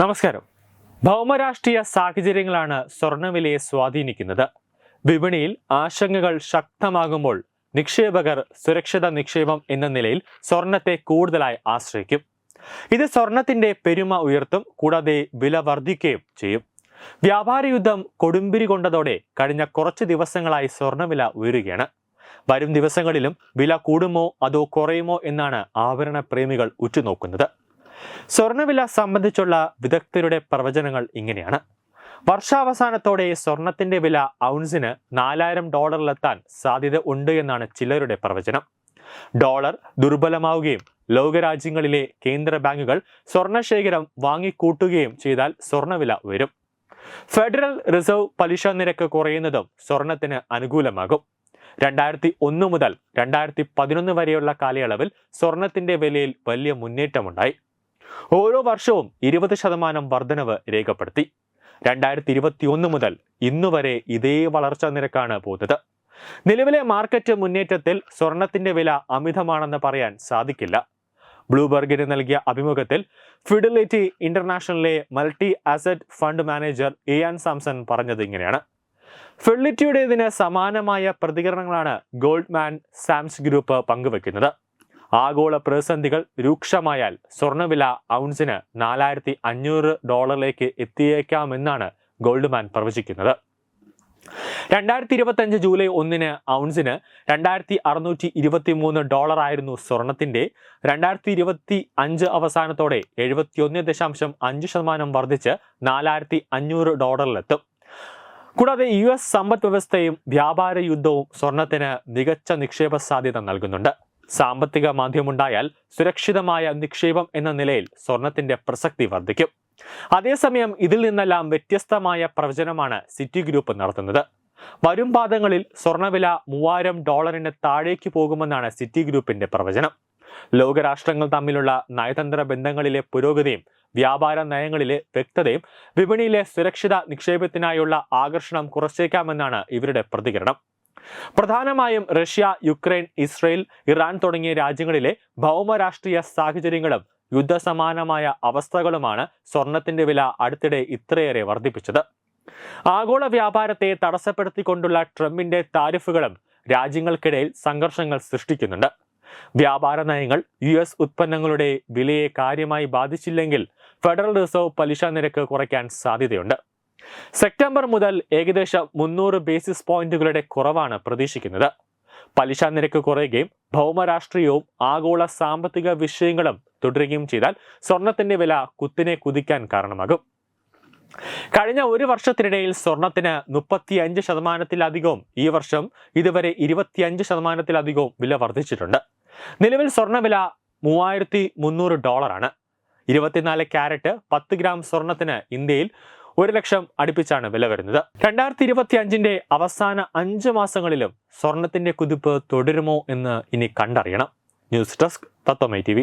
നമസ്കാരം. ഭൗമരാഷ്ട്രീയ സാഹചര്യങ്ങളാണ് സ്വർണവിലയെ സ്വാധീനിക്കുന്നത്. വിപണിയിൽ ആശങ്കകൾ ശക്തമാകുമ്പോൾ നിക്ഷേപകർ സുരക്ഷിത നിക്ഷേപം എന്ന നിലയിൽ സ്വർണത്തെ കൂടുതലായി ആശ്രയിക്കും. ഇത് സ്വർണത്തിന്റെ പെരുമ ഉയർത്തും കൂടാതെ വില വർദ്ധിക്കുകയും ചെയ്യും. വ്യാപാര യുദ്ധം കൊടുമ്പിരി കൊണ്ടതോടെ കഴിഞ്ഞ കുറച്ച് ദിവസങ്ങളായി സ്വർണവില ഉയരുകയാണ്. വരും ദിവസങ്ങളിലും വില കൂടുമോ അതോ കുറയുമോ എന്നാണ് ആവരണ പ്രേമികൾ ഉറ്റുനോക്കുന്നത്. സ്വർണവില സംബന്ധിച്ചുള്ള വിദഗ്ധരുടെ പ്രവചനങ്ങൾ ഇങ്ങനെയാണ്. വർഷാവസാനത്തോടെ സ്വർണത്തിന്റെ വില ഔൺസിന് നാലായിരം ഡോളറിലെത്താൻ സാധ്യത ഉണ്ട് എന്നാണ് ചിലരുടെ പ്രവചനം. ഡോളർ ദുർബലമാവുകയും ലോകരാജ്യങ്ങളിലെ കേന്ദ്ര ബാങ്കുകൾ സ്വർണശേഖരം വാങ്ങിക്കൂട്ടുകയും ചെയ്താൽ സ്വർണവില ഉയരും. ഫെഡറൽ റിസർവ് പലിശ നിരക്ക് കുറയുന്നതും സ്വർണത്തിന് അനുകൂലമാകും. രണ്ടായിരത്തി ഒന്ന് മുതൽ രണ്ടായിരത്തി പതിനൊന്ന് വരെയുള്ള കാലയളവിൽ സ്വർണത്തിന്റെ വിലയിൽ വലിയ മുന്നേറ്റമുണ്ടായി. ഓരോ വർഷവും ഇരുപത് ശതമാനം വർധനവ് രേഖപ്പെടുത്തി. രണ്ടായിരത്തി ഇരുപത്തി ഒന്ന് മുതൽ ഇന്നുവരെ ഇതേ വളർച്ചാ നിരക്കാണ് പോകുന്നത്. നിലവിലെ മാർക്കറ്റ് മുന്നേറ്റത്തിൽ സ്വർണത്തിന്റെ വില അമിതമാണെന്ന് പറയാൻ സാധിക്കില്ല. ബ്ലൂബർഗിന് നൽകിയ അഭിമുഖത്തിൽ Fidelity ഇന്റർനാഷണലിലെ multi asset fund manager Ian Samson പറഞ്ഞത് ഇങ്ങനെയാണ്. ഫിഡിലിറ്റിയുടേതിന് സമാനമായ പ്രതികരണങ്ങളാണ് ഗോൾഡ്മാൻ സാംസ് ഗ്രൂപ്പ് പങ്കുവെക്കുന്നത്. ആഗോള പ്രതിസന്ധികൾ രൂക്ഷമായാൽ സ്വർണവില ഔൺസിന് നാലായിരത്തി അഞ്ഞൂറ് ഡോളറിലേക്ക് എത്തിയേക്കാമെന്നാണ് ഗോൾഡ്മാൻ പ്രവചിക്കുന്നത്. രണ്ടായിരത്തി ഇരുപത്തി അഞ്ച് ജൂലൈ ഒന്നിന് ഔൺസിന് രണ്ടായിരത്തി അറുന്നൂറ്റി ഇരുപത്തി മൂന്ന് ഡോളർ ആയിരുന്നു സ്വർണത്തിന്റെ രണ്ടായിരത്തി ഇരുപത്തി അഞ്ച് അവസാനത്തോടെ എഴുപത്തിയൊന്ന് ദശാംശം അഞ്ച് ശതമാനം വർദ്ധിച്ച് നാലായിരത്തി അഞ്ഞൂറ് ഡോളറിലെത്തും. കൂടാതെ യു എസ് സമ്പദ് വ്യവസ്ഥയും വ്യാപാര യുദ്ധവും സ്വർണത്തിന് മികച്ച നിക്ഷേപ സാധ്യത നൽകുന്നുണ്ട്. സാമ്പത്തിക മാന്ദ്യമുണ്ടായാൽ സുരക്ഷിതമായ നിക്ഷേപം എന്ന നിലയിൽ സ്വർണത്തിന്റെ പ്രസക്തി വർദ്ധിക്കും. അതേസമയം ഇതിൽ നിന്നെല്ലാം വ്യത്യസ്തമായ പ്രവചനമാണ് സിറ്റി ഗ്രൂപ്പ് നടത്തുന്നത്. വരും പാദങ്ങളിൽ സ്വർണവില മൂവായിരം ഡോളറിന് താഴേക്ക് പോകുമെന്നാണ് സിറ്റി ഗ്രൂപ്പിന്റെ പ്രവചനം. ലോകരാഷ്ട്രങ്ങൾ തമ്മിലുള്ള നയതന്ത്ര ബന്ധങ്ങളിലെ പുരോഗതിയും വ്യാപാര നയങ്ങളിലെ വ്യക്തതയും വിപണിയിലെ സുരക്ഷിത നിക്ഷേപത്തിനായുള്ള ആകർഷണം കുറച്ചേക്കാമെന്നാണ് ഇവരുടെ പ്രതികരണം. പ്രധാനമായും റഷ്യ യുക്രൈൻ ഇസ്രയേൽ ഇറാൻ തുടങ്ങിയ രാജ്യങ്ങളിലെ ഭൗമരാഷ്ട്രീയ സാഹചര്യങ്ങളും യുദ്ധസമാനമായ അവസ്ഥകളുമാണ് സ്വർണത്തിന്റെ വില അടുത്തിടെ ഇത്രയേറെ വർദ്ധിപ്പിച്ചത്. ആഗോള വ്യാപാരത്തെ തടസ്സപ്പെടുത്തിക്കൊണ്ടുള്ള ട്രംപിന്റെ താരിഫുകളും രാജ്യങ്ങൾക്കിടയിൽ സംഘർഷങ്ങൾ സൃഷ്ടിക്കുന്നുണ്ട്. വ്യാപാര നയങ്ങൾ യു എസ് ഉത്പന്നങ്ങളുടെ വിലയെ കാര്യമായി ബാധിച്ചില്ലെങ്കിൽ ഫെഡറൽ റിസർവ് പലിശ നിരക്ക് കുറയ്ക്കാൻ സാധ്യതയുണ്ട്. സെപ്റ്റംബർ മുതൽ ഏകദേശം മുന്നൂറ് ബേസിസ് പോയിന്റുകളുടെ കുറവാണ് പ്രതീക്ഷിക്കുന്നത്. പലിശ നിരക്ക് കുറയുകയും ഭൗമരാഷ്ട്രീയവും ആഗോള സാമ്പത്തിക വിഷയങ്ങളും തുടരുകയും ചെയ്താൽ സ്വർണത്തിന്റെ വില കുത്തിനെ കുതിക്കാൻ കാരണമാകും. കഴിഞ്ഞ ഒരു വർഷത്തിനിടയിൽ സ്വർണത്തിന് മുപ്പത്തിയഞ്ച് ശതമാനത്തിലധികവും ഈ വർഷം ഇതുവരെ ഇരുപത്തിയഞ്ച് ശതമാനത്തിലധികവും വില വർദ്ധിച്ചിട്ടുണ്ട്. നിലവിൽ സ്വർണവില മൂവായിരത്തി മുന്നൂറ് ഡോളറാണ്. ഇരുപത്തിനാല് ക്യാരറ്റ് പത്ത് ഗ്രാം സ്വർണത്തിന് ഇന്ത്യയിൽ ഒരു ലക്ഷം അടുപ്പിച്ചാണ് വില വരുന്നത്. രണ്ടായിരത്തി ഇരുപത്തി അഞ്ചിന്റെ അവസാന അഞ്ച് മാസങ്ങളിലും സ്വർണത്തിന്റെ കുതിപ്പ് തുടരുമോ എന്ന് ഇനി കണ്ടറിയണം. ന്യൂസ് ഡെസ്ക് തത്വമൈ ടി